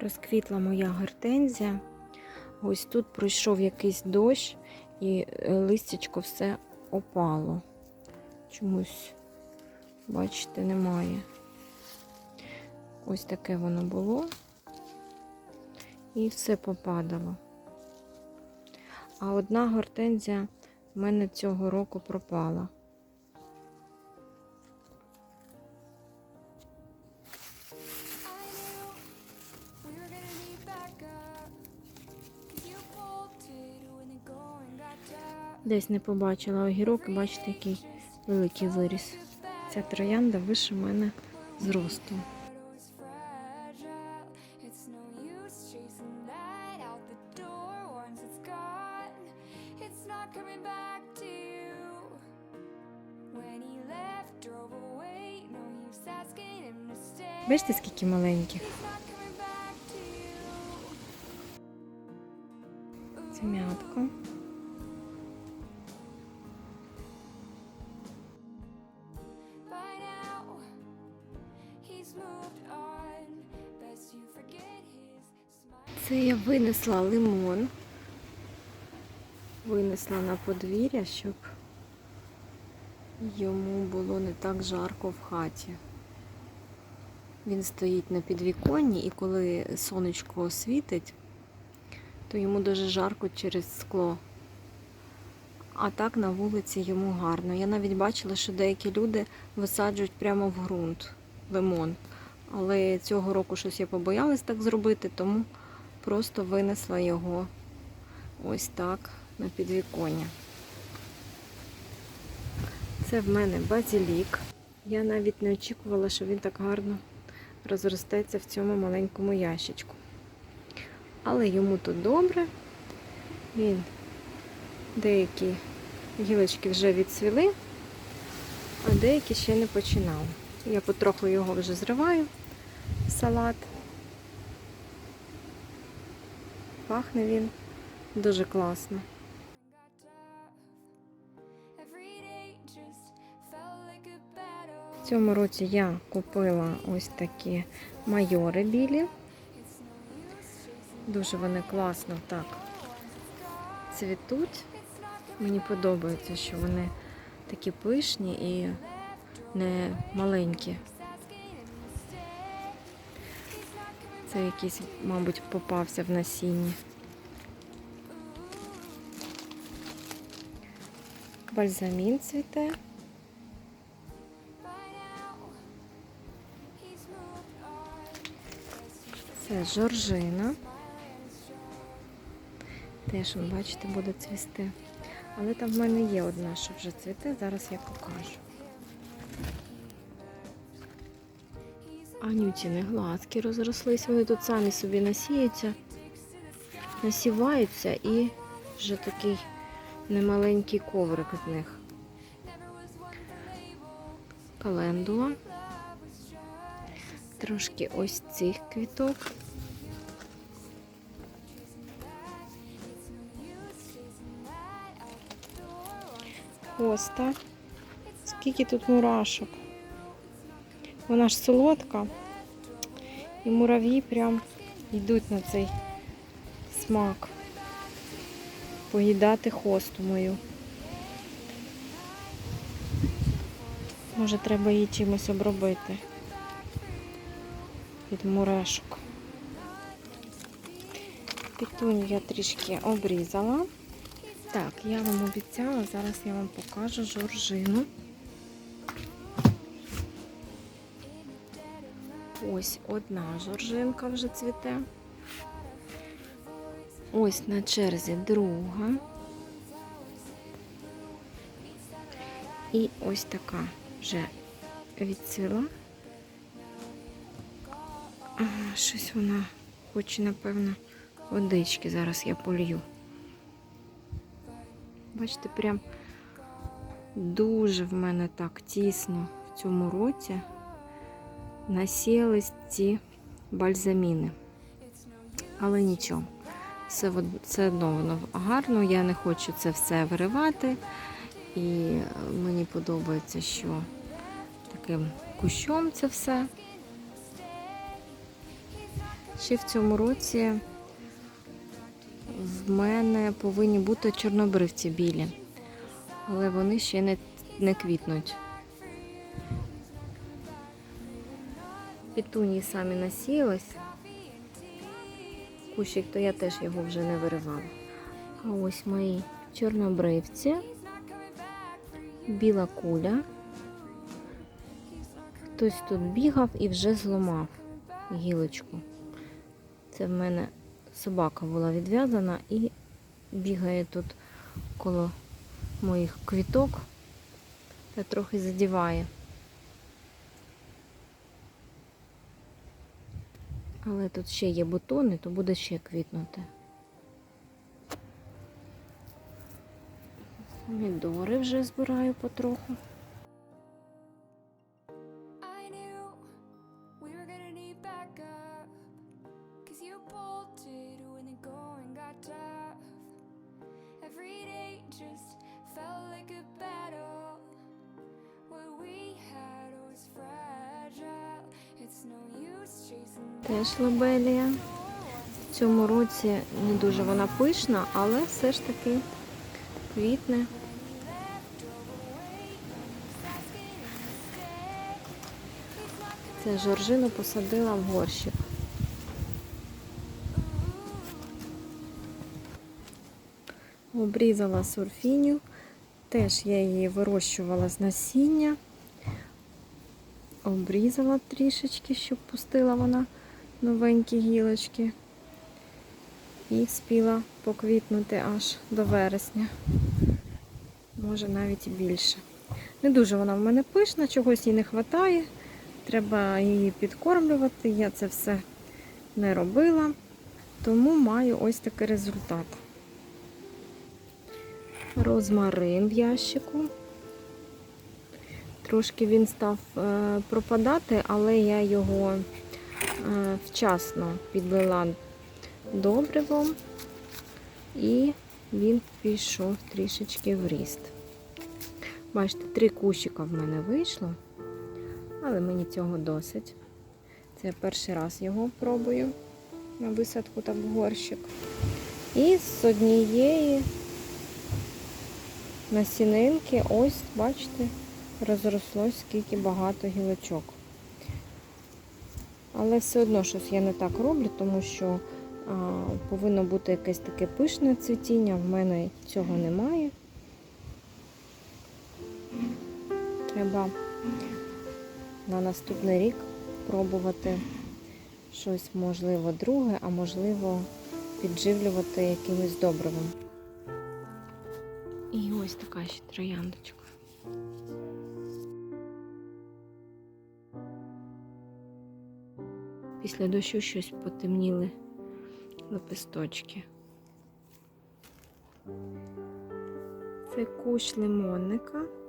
розквітла моя гортензія. Ось тут пройшов якийсь дощ, і е, листячко все опало. Чомусь, бачите, немає. Ось таке воно було. І все попадало. А одна гортензія в мене цього року пропала. Десь не побачила огірок, бачите, який великий виріс. Ця троянда вище мене зросту. But it was fragile. It's Це я винесла лимон. Винесла на подвір'я, щоб йому було не так жарко в хаті. Він стоїть на підвіконні, і коли сонечко світить, то йому дуже жарко через скло. А так на вулиці йому гарно. Я навіть бачила, що деякі люди висаджують прямо в ґрунт лимон. Але цього року щось я побоялась так зробити, тому просто винесла його ось так на підвіконня. Це в мене базілік. Я навіть не очікувала, що він так гарно розростеться в цьому маленькому ящичку. Але йому тут добре. Він деякі гілочки вже відцвіли, а деякі ще не починали. Я потроху його вже зриваю салат. Пахне він дуже класно. В цьому році я купила ось такі майори білі. Дуже вони класно так цвітуть. Мені подобається, що вони такі пишні і не маленькі. Це якийсь, мабуть, попався в насінні. Бальзамін цвіте. Це жоржина. Теж, бачите, буде цвісти. Але там в мене є одна, що вже цвіте, зараз я покажу. Анютіни глазки розрослись, вони тут самі собі насіються, насіваються і вже такий немаленький коврик з них. Календула. Трошки ось цих квіток. Хоста. Скільки тут мурашок. Вона ж солодка. І мурав'ї прям йдуть на цей смак. Поїдати хосту мою. Може, треба її чимось обробити від мурашок. Пітуню я трішки обрізала. Так, я вам обіцяла, зараз я вам покажу жоржину. Ось одна жоржинка вже цвіте. Ось на черзі друга. І ось така вже відцвіла. Щось вона хоче, напевно, водички. Зараз я полью. Бачите, прям дуже в мене так тісно в цьому році насіялись ці бальзаміни. Але нічого, все, все одно воно гарно, я не хочу це все виривати. І мені подобається, що таким кущом це все. Ще в цьому році в мене повинні бути чорнобривці білі, але вони ще не, не квітнуть. Пітунії самі насіялись. Кущик, то я теж його вже не виривала. А ось мої чорнобривці, біла куля. Хтось тут бігав і вже зламав гілочку. Це в мене собака була відв'язана і бігає тут коло моїх квіток та трохи задіває. Але тут ще є бутони, то буде ще квітнути. Помідори вже збираю потроху. Теж лобелія. В цьому році не дуже вона пишна, але все ж таки квітне. Це жоржину посадила в горщик. Обрізала сурфіню. Теж я її вирощувала з насіння. Обрізала трішечки, щоб пустила вона новенькі гілочки. І спіла поквітнути аж до вересня. Може навіть і більше. Не дуже вона в мене пишна, чогось їй не вистачає. Треба її підкормлювати. Я це все не робила, тому маю ось такий результат. Розмарин в ящику. Трошки він став е, пропадати, але я його вчасно підлила добривом і він пішов трішечки в ріст. Бачите, три кущика в мене вийшло, але мені цього досить. Це я перший раз його пробую на висадку так в горщик. І з однієї насінинки, ось, бачите, розрослось скільки багато гілочок. Але все одно щось я не так роблю, тому що а, повинно бути якесь таке пишне цвітіння. В мене цього немає. Треба на наступний рік пробувати щось, можливо, друге, а можливо, підживлювати якимось добривом. І ось така ще трояндочка. Після дощу щось потемніли лепесточки. Це кущ лимонника.